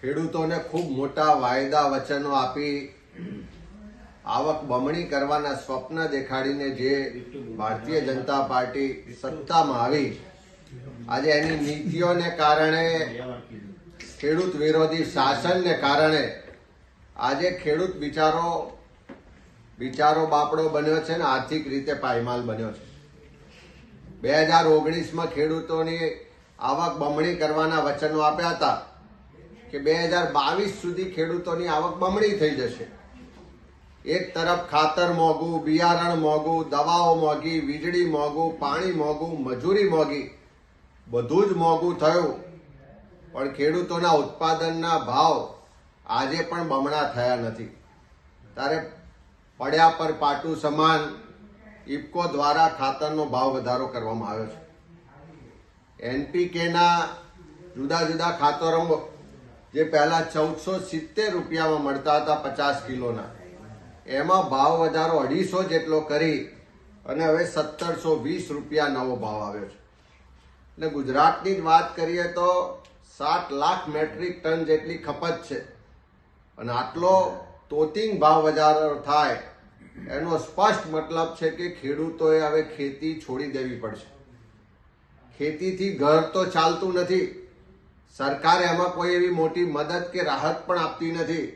ખેડૂતોને ખૂબ મોટા વાયદા વચનો આપી આવક બમણી કરવાના સ્વપ્ન દેખાડીને જે ભારતીય જનતા પાર્ટી સત્તામાં આવી, આજે એની નીતિઓને કારણે, ખેડૂત વિરોધી શાસનને કારણે આજે ખેડૂત બિચારો બિચારો બાપડો બન્યો છે ને, આર્થિક રીતે પાયમાલ બન્યો છે. બે હજાર ઓગણીસમાં ખેડૂતોની આવક બમણી કરવાના વચનો આપ્યા હતા. કે બે હજાર બાવીસ સુધી ખેડૂતોની આવક બમણી થઈ જશે. એક તરફ ખાતર મોંઘું, બિયારણ મોંઘું, દવાઓ મોંઘી, વીજળી મોંઘું, પાણી મોંઘું, મજૂરી મોંઘી, બધું જ મોંઘું થયું. પણ ખેડૂતોના ઉત્પાદનના ભાવ આજે પણ બમણા થયા નથી. ત્યારે પડ્યા પર પાટું સમાન ઇફકો દ્વારા ખાતરનો ભાવ વધારો કરવામાં આવ્યો છે. એનપીકેના જુદા જુદા ખાતરો જે પહેલા ચૌદસો સિત્તેર રૂપિયામાં મળતા હતા પચાસ કિલોના. એમાં ભાવ વધારો અઢીસો જેટલો કરી અને હવે સત્તરસો વીસ રૂપિયા નવો ભાવ આવ્યો છે. એટલે ગુજરાતની જ વાત કરીએ તો સાત લાખ મેટ્રિક ટન જેટલી ખપત છે. અને આટલો તોતિંગ ભાવ વધારો થાય, એનો સ્પષ્ટ મતલબ છે કે ખેડૂતોએ હવે ખેતી છોડી દેવી પડશે. ખેતીથી ઘર તો ચાલતું નથી. સરકાર એમાં કોઈ એવી મોટી મદદ કે રાહત પણ આપતી નથી.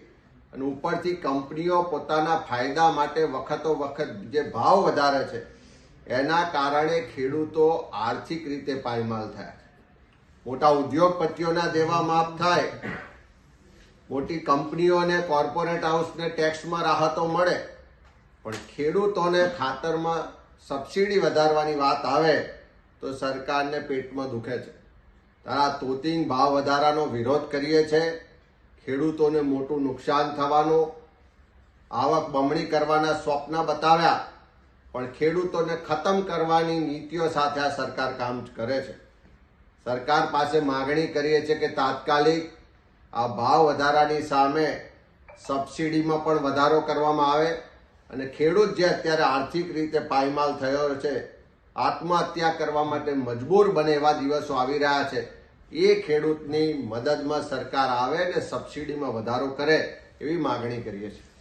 અને ઉપરથી કંપનીઓ પોતાના ફાયદા માટે વખતો વખત જે ભાવ વધારે છે, એના કારણે ખેડૂતો આર્થિક રીતે પાયમાલ થયા મોટા ઉદ્યોગપતિઓના દેવા માફ થાય. મોટી કંપનીઓને કોર્પોરેટ હાઉસને ટેક્સમાં રાહતો મળે. પણ ખેડૂતોને ખાતરમાં સબસિડી વધારવાની વાત આવે, તો સરકારને પેટમાં દુખે છે. તારા તોતિંગ ભાવ વધારાનો વિરોધ કરીએ છે. ખેડૂતોને મોટું નુકસાન થવાનું. આવક બમણી કરવાના સ્વપ્ન બતાવ્યા. પણ ખેડૂતોને ખતમ કરવાની નીતિઓ સાથે આ સરકાર કામ કરે છે. સરકાર પાસે માગણી કરીએ છીએ કે તાત્કાલિક આ ભાવ વધારાની સામે સબસિડીમાં પણ વધારો કરવામાં આવે. અને ખેડૂત જે અત્યારે આર્થિક રીતે પાયમાલ થયો છે આત્મહત્યા કરવા માટે મજબૂર બને એવા દિવસો આવી રહ્યા છે. એ ખેડૂતની મદદમાં સરકાર આવે અને સબસિડીમાં વધારો કરે એવી માગણી કરીએ છીએ.